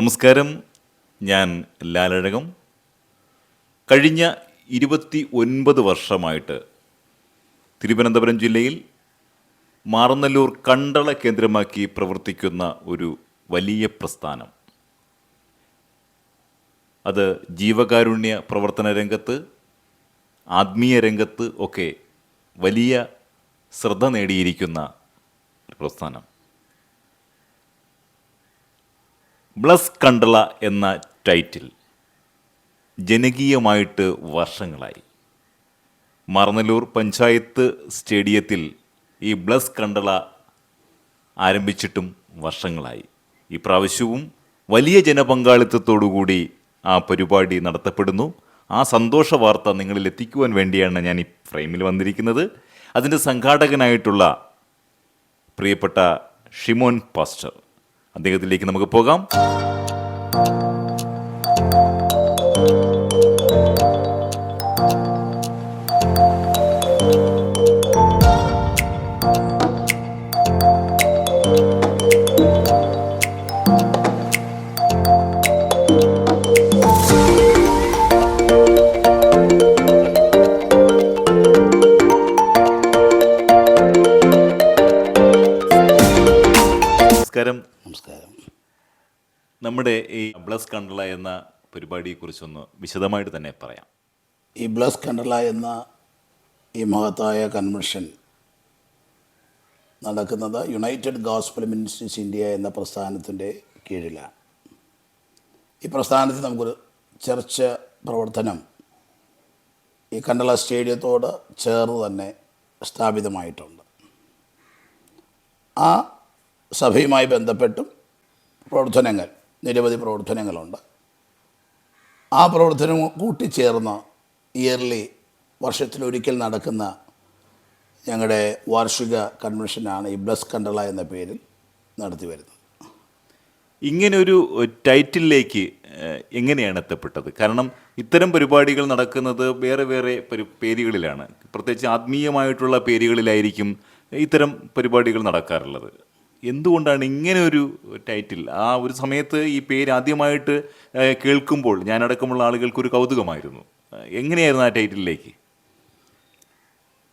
നമസ്കാരം. ഞാൻ ലാലഴകം. കഴിഞ്ഞ ഇരുപത്തി ഒൻപത് വർഷമായിട്ട് തിരുവനന്തപുരം ജില്ലയിൽ മാറന്നല്ലൂർ കണ്ടള കേന്ദ്രമാക്കി പ്രവർത്തിക്കുന്ന ഒരു വലിയ പ്രസ്ഥാനം. അത് ജീവകാരുണ്യ പ്രവർത്തന രംഗത്ത് ആത്മീയ രംഗത്ത് ഒക്കെ വലിയ ശ്രദ്ധ നേടിയിരിക്കുന്ന പ്രസ്ഥാനം. ബ്ലസ് കണ്ടള എന്ന ടൈറ്റിൽ ജനകീയമായിട്ട് വർഷങ്ങളായി. മറനല്ലൂർ പഞ്ചായത്ത് സ്റ്റേഡിയത്തിൽ ഈ ബ്ലസ് കണ്ടള ആരംഭിച്ചിട്ടും വർഷങ്ങളായി. ഈ പ്രാവശ്യവും വലിയ ജനപങ്കാളിത്തത്തോടുകൂടി ആ പരിപാടി നടത്തപ്പെടുന്നു. ആ സന്തോഷ വാർത്ത നിങ്ങളിൽ എത്തിക്കുവാൻ വേണ്ടിയാണ് ഞാൻ ഈ ഫ്രെയിമിൽ വന്നിരിക്കുന്നത്. അതിന്റെ സംഘാടകനായിട്ടുള്ള പ്രിയപ്പെട്ട ഷിമോൻ പാസ്റ്റർ. അദ്ദേഹത്തിലേക്ക് നമുക്ക് പോകാം. നമ്മുടെ ഈ ബ്ലസ് കണ്ടള എന്ന പരിപാടിയെക്കുറിച്ചൊന്ന് വിശദമായിട്ട് തന്നെ പറയാം. ഈ ബ്ലസ് കണ്ടള എന്ന ഈ മഹത്തായ കൺവെൻഷൻ നടക്കുന്നത് യുണൈറ്റഡ് ഗോസ്പൽ മിനിസ്ട്രീസ് ഇന്ത്യ എന്ന പ്രസ്ഥാനത്തിന്റെ കീഴിലാണ്. ഈ പ്രസ്ഥാനത്തിൽ നമുക്കൊരു ചർച്ച പ്രവർത്തനം ഈ കണ്ടള സ്റ്റേഡിയത്തോട് ചേർന്ന് തന്നെ സ്ഥാപിതമായിട്ടുണ്ട്. ആ സഭയുമായി ബന്ധപ്പെട്ടും പ്രവർത്തനങ്ങൾ നിരവധി പ്രവർത്തനങ്ങളുണ്ട്. ആ പ്രവർത്തനം കൂട്ടിച്ചേർന്ന് ഇയർലി വർഷത്തിലൊരിക്കൽ നടക്കുന്ന ഞങ്ങളുടെ വാർഷിക കൺവെൻഷനാണ് ഈ ബ്ലസ് കണ്ടള എന്ന പേരിൽ നടത്തി വരുന്നത്. ഇങ്ങനെ ഒരു ടൈറ്റിലേക്ക് എങ്ങനെയാണ് എത്തപ്പെട്ടത്? കാരണം ഇത്തരം പരിപാടികൾ നടക്കുന്നത് വേറെ വേറെ പരി പേരുകളിലാണ്. പ്രത്യേകിച്ച് ആത്മീയമായിട്ടുള്ള പേരുകളിലായിരിക്കും ഇത്തരം പരിപാടികൾ നടക്കാറുള്ളത്. എന്തുകൊണ്ടാണ് ഇങ്ങനെ ഒരു ടൈറ്റിൽ ആ ഒരു സമയത്ത് ഈ പേര് ആദ്യമായിട്ട് കേൾക്കുമ്പോൾ ഞാനടക്കമുള്ള ആളുകൾക്ക് ഒരു കൗതുകമായിരുന്നു. എങ്ങനെയായിരുന്നു ആ ടൈറ്റിലേക്ക്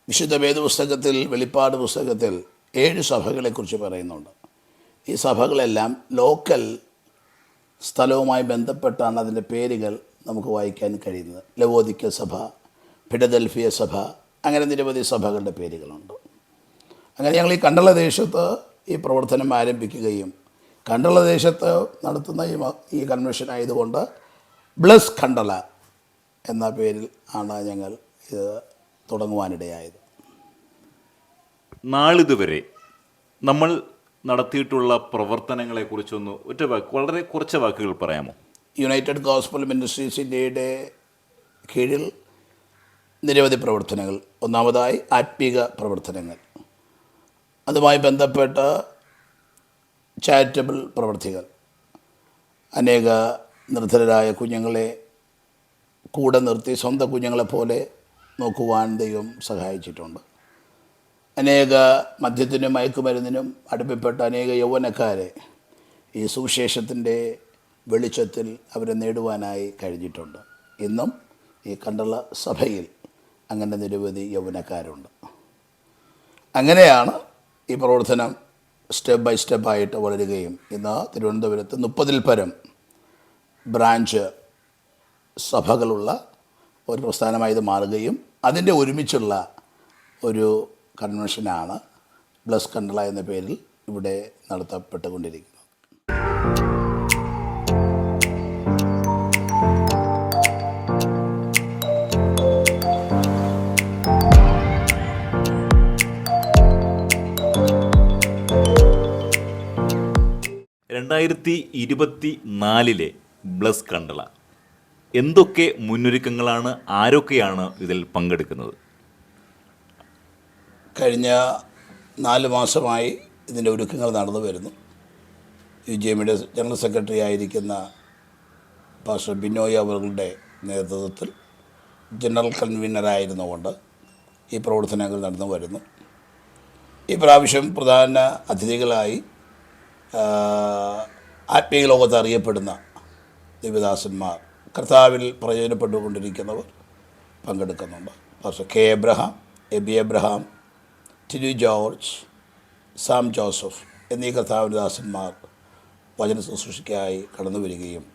വിശുദ്ധ വേദപുസ്തകത്തിൽ വെളിപ്പാട് പുസ്തകത്തിൽ ഏഴ് സഭകളെക്കുറിച്ച് പറയുന്നുണ്ട്. ഈ സഭകളെല്ലാം ലോക്കൽ സ്ഥലവുമായി ബന്ധപ്പെട്ടാണ് അതിന്റെ പേരുകൾ നമുക്ക് വായിക്കാൻ കഴിയുന്നത്. ലവോദിക്ക സഭ ഫിഡദൽഫിയ സഭ അങ്ങനെ നിരവധി സഭകളുടെ പേരുകളുണ്ട്. അങ്ങനെ ഞങ്ങൾ ഈ കണ്ടള ദേശത്ത് ഈ പ്രവർത്തനം ആരംഭിക്കുകയും കണ്ടള ദേശത്ത് നടത്തുന്ന ഈ ഈ കൺവെൻഷൻ ആയതുകൊണ്ട് ബ്ലസ് കണ്ടള എന്ന പേരിൽ ആണ് ഞങ്ങൾ ഇത് തുടങ്ങുവാനിടയായത്. നാളിതുവരെ നമ്മൾ നടത്തിയിട്ടുള്ള പ്രവർത്തനങ്ങളെക്കുറിച്ചൊന്ന് ഒറ്റ വാക്ക് വളരെ കുറച്ച് വാക്കുകൾ പറയാമോ? യുണൈറ്റഡ് ഗോസ്പൽ മിനിസ്ട്രീസ് ഇന്ത്യയുടെ കീഴിൽ നിരവധി പ്രവർത്തനങ്ങൾ ഒന്നാമതായി ആത്മീക പ്രവർത്തനങ്ങൾ. അതുമായി ബന്ധപ്പെട്ട ചാരിറ്റബിൾ പ്രവർത്തികൾ. അനേക നിർധനരായ കുഞ്ഞുങ്ങളെ കൂടെ നിർത്തി സ്വന്തം കുഞ്ഞുങ്ങളെപ്പോലെ നോക്കുവാൻ ദൈവം സഹായിച്ചിട്ടുണ്ട്. അനേക മദ്യത്തിനും മയക്കുമരുന്നിനും അടുപ്പിപ്പെട്ട അനേക യൗവനക്കാരെ ഈ സുവിശേഷത്തിന്റെ വെളിച്ചത്തിൽ അവരെ നേടുവാനായി കഴിഞ്ഞിട്ടുണ്ട്. ഇന്നും ഈ കണ്ടുള്ള സഭയിൽ അങ്ങനെ നിരവധി യൗവനക്കാരുണ്ട്. അങ്ങനെയാണ് ഈ പ്രവർത്തനം സ്റ്റെപ്പ് ബൈ സ്റ്റെപ്പായിട്ട് വളരുകയും ഇന്ന് തിരുവനന്തപുരത്ത് മുപ്പതിൽ പരം ബ്രാഞ്ച് സഭകളുള്ള ഒരു പ്രസ്ഥാനമായി ഇത് മാറുകയും അതിന്റെ ഒരുമിച്ചുള്ള ഒരു കൺവെൻഷനാണ് ബ്ലസ് കണ്ടള എന്ന പേരിൽ ഇവിടെ നടത്തപ്പെട്ടുകൊണ്ടിരിക്കുന്നത്. രണ്ടായിരത്തി ഇരുപത്തി നാലിലെ ബ്ലസ് കണ്ടള. എന്തൊക്കെ മുന്നൊരുക്കങ്ങളാണ് ആരൊക്കെയാണ് ഇതിൽ പങ്കെടുക്കുന്നത്? കഴിഞ്ഞ നാല് മാസമായി ഇതിന്റെ ഒരുക്കങ്ങൾ നടന്നു വരുന്നു. യു ജി എമ്മിയുടെ ജനറൽ സെക്രട്ടറി ആയിരിക്കുന്ന പാസ്റ്റർ ബിനോയ് അവരുടെ നേതൃത്വത്തിൽ ജനറൽ കൺവീനറായിരുന്നുകൊണ്ട് ഈ പ്രവർത്തനങ്ങൾ നടന്നു വരുന്നു. ഈ പ്രാവശ്യം പ്രധാന അതിഥികളായി ആത്മീയ ലോകത്ത് അറിയപ്പെടുന്ന ദേവദാസന്മാർ കർത്താവിൽ പ്രയോജനപ്പെട്ടുകൊണ്ടിരിക്കുന്നവർ പങ്കെടുക്കുന്നുണ്ട്. പക്ഷേ K. Abraham Aby Abraham Tinu George Sam Joseph എന്നീ കർത്താവിന്റെ ദാസന്മാർ വചന ശുശ്രൂഷയ്ക്കായി കടന്നു വരികയും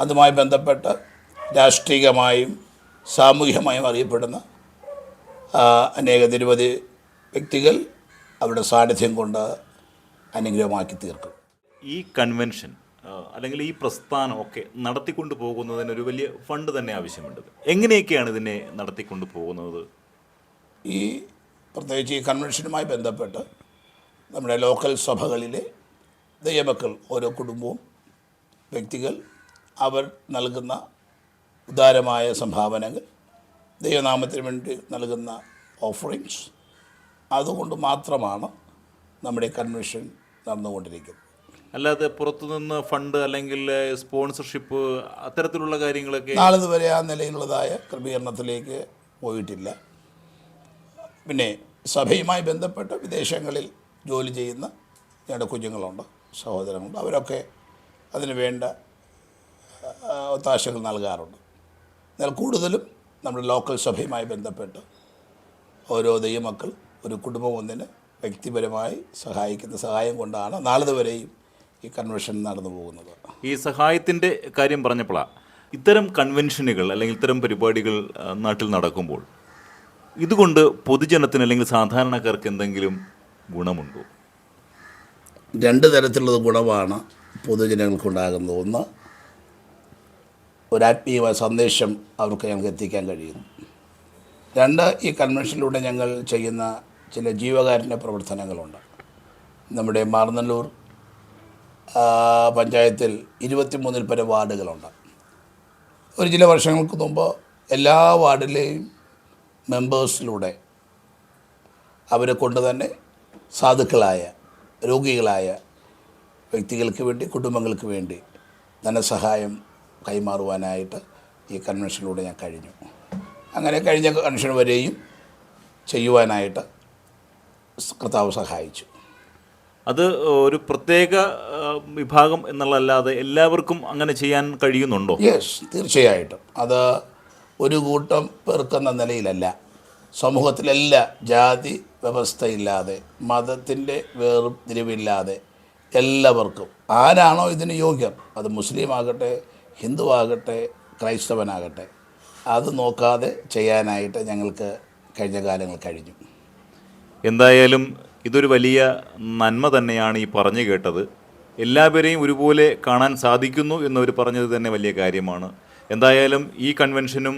അതുമായി ബന്ധപ്പെട്ട് രാഷ്ട്രീയമായും സാമൂഹികമായും അറിയപ്പെടുന്ന അനേക നിരവധി വ്യക്തികൾ അവരുടെ സാന്നിധ്യം കൊണ്ട് അനുഗ്രഹമാക്കി തീർക്കും. ഈ കൺവെൻഷൻ അല്ലെങ്കിൽ ഈ പ്രസ്ഥാനം ഒക്കെ നടത്തിക്കൊണ്ട് പോകുന്നതിന് ഒരു വലിയ ഫണ്ട് തന്നെ ആവശ്യമുണ്ട്. എങ്ങനെയൊക്കെയാണ് ഇതിനെ നടത്തിക്കൊണ്ട് പോകുന്നത്? ഈ പ്രത്യേകിച്ച് ഈ കൺവെൻഷനുമായി ബന്ധപ്പെട്ട് നമ്മുടെ ലോക്കൽ സഭകളിലെ ദൈവമക്കൾ ഓരോ കുടുംബവും വ്യക്തികൾ അവർ നൽകുന്ന ഉദാരമായ സംഭാവനകൾ ദൈവനാമത്തിന് വേണ്ടി നൽകുന്ന ഓഫറിങ്സ് അതുകൊണ്ട് മാത്രമാണ് നമ്മുടെ കൺവെൻഷൻ നടന്നുകൊണ്ടിരിക്കുന്നത്. അല്ലാതെ പുറത്തുനിന്ന് ഫണ്ട് അല്ലെങ്കിൽ സ്പോൺസർഷിപ്പ് അത്തരത്തിലുള്ള കാര്യങ്ങളൊക്കെ നാളിതുവരെ ആ നിലയിലുള്ളതായ ക്രമീകരണത്തിലേക്ക് പോയിട്ടില്ല. പിന്നെ സഭയുമായി ബന്ധപ്പെട്ട് വിദേശങ്ങളിൽ ജോലി ചെയ്യുന്ന ഞങ്ങളുടെ കുഞ്ഞുങ്ങളുണ്ട് സഹോദരങ്ങളുണ്ട്. അവരൊക്കെ അതിന് വേണ്ട ഒത്താശകൾ നൽകാറുണ്ട്. എന്നാൽ കൂടുതലും നമ്മുടെ ലോക്കൽ സഭയുമായി ബന്ധപ്പെട്ട് ഓരോ ദൈവമക്കൾ ഒരു കുടുംബം ഒന്നിന് വ്യക്തിപരമായി സഹായിക്കുന്ന സഹായം കൊണ്ടാണ് നാളിതുവരെയും ഈ കൺവെൻഷൻ നടന്നു പോകുന്നത്. ഈ സഹായത്തിന്റെ കാര്യം പറഞ്ഞപ്പോഴാണ് ഇത്തരം കൺവെൻഷനുകൾ അല്ലെങ്കിൽ ഇത്തരം പരിപാടികൾ നാട്ടിൽ നടക്കുമ്പോൾ ഇതുകൊണ്ട് പൊതുജനത്തിന് അല്ലെങ്കിൽ സാധാരണക്കാർക്ക് എന്തെങ്കിലും ഗുണമുണ്ടോ? രണ്ട് തരത്തിലുള്ള ഗുണമാണ് പൊതുജനങ്ങൾക്കുണ്ടാകുന്നത്. ഒന്ന് ഒരാത്മീയമായ സന്ദേശം അവർക്ക് ഞങ്ങൾക്ക് എത്തിക്കാൻ കഴിയുന്നു രണ്ട് ഈ കൺവെൻഷനിലൂടെ ഞങ്ങൾ ചെയ്യുന്ന ചില ജീവകാരുണ്യ പ്രവർത്തനങ്ങളുണ്ട്. നമ്മുടെ മാർന്നല്ലൂർ പഞ്ചായത്തിൽ ഇരുപത്തിമൂന്നിൽ പരം വാർഡുകളുണ്ട്. ഒരു ചില വർഷങ്ങൾക്ക് മുമ്പ് എല്ലാ വാർഡിലെയും മെമ്പേഴ്സിലൂടെ അവരെ കൊണ്ട് തന്നെ സാധുക്കളായ രോഗികളായ വ്യക്തികൾക്ക് വേണ്ടി കുടുംബങ്ങൾക്ക് വേണ്ടി ധനസഹായം കൈമാറുവാനായിട്ട് ഈ കൺവെൻഷനിലൂടെ ഞാൻ കഴിഞ്ഞു. അങ്ങനെ കഴിഞ്ഞ കൺവെൻഷൻ വരെയും ചെയ്യുവാനായിട്ട് കർത്താവ് സഹായിച്ചു. അത് ഒരു പ്രത്യേക വിഭാഗം എന്നുള്ളതല്ലാതെ എല്ലാവർക്കും അങ്ങനെ ചെയ്യാൻ കഴിയുന്നുണ്ടോ? യെസ് തീർച്ചയായിട്ടും. അത് ഒരു കൂട്ടം പേർക്കെന്ന നിലയിലല്ല. സമൂഹത്തിലെല്ലാ ജാതി വ്യവസ്ഥയില്ലാതെ മതത്തിന്റെ വേർതിരിവില്ലാതെ എല്ലാവർക്കും. ആരാണോ ഇതിന് യോഗ്യർ? അത് മുസ്ലിം ആകട്ടെ ഹിന്ദു ആകട്ടെ ക്രൈസ്തവനാകട്ടെ. അത് നോക്കാതെ ചെയ്യാനായിട്ട് ഞങ്ങൾക്ക് കഴിഞ്ഞ കാലങ്ങൾ കഴിഞ്ഞു. എന്തായാലും ഇതൊരു വലിയ നന്മ തന്നെയാണ് ഈ പറഞ്ഞു കേട്ടത്. എല്ലാവരെയും ഒരുപോലെ കാണാൻ സാധിക്കുന്നു എന്നവർ പറഞ്ഞത് തന്നെ വലിയ കാര്യമാണ്. എന്തായാലും ഈ കൺവെൻഷനും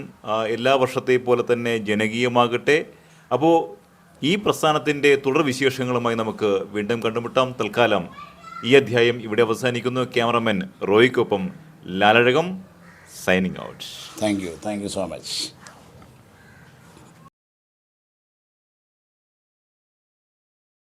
എല്ലാ വർഷത്തെ പോലെ തന്നെ ജനകീയമാകട്ടെ. അപ്പോൾ ഈ പ്രസ്ഥാനത്തിന്റെ തുടർ വിശേഷങ്ങളുമായി നമുക്ക് വീണ്ടും കണ്ടുമുട്ടാം. തൽക്കാലം ഈ അധ്യായം ഇവിടെ അവസാനിക്കുന്നു. Cameraman റോയ്ക്കൊപ്പം Lalazhakam signing out. Thank you thank you so much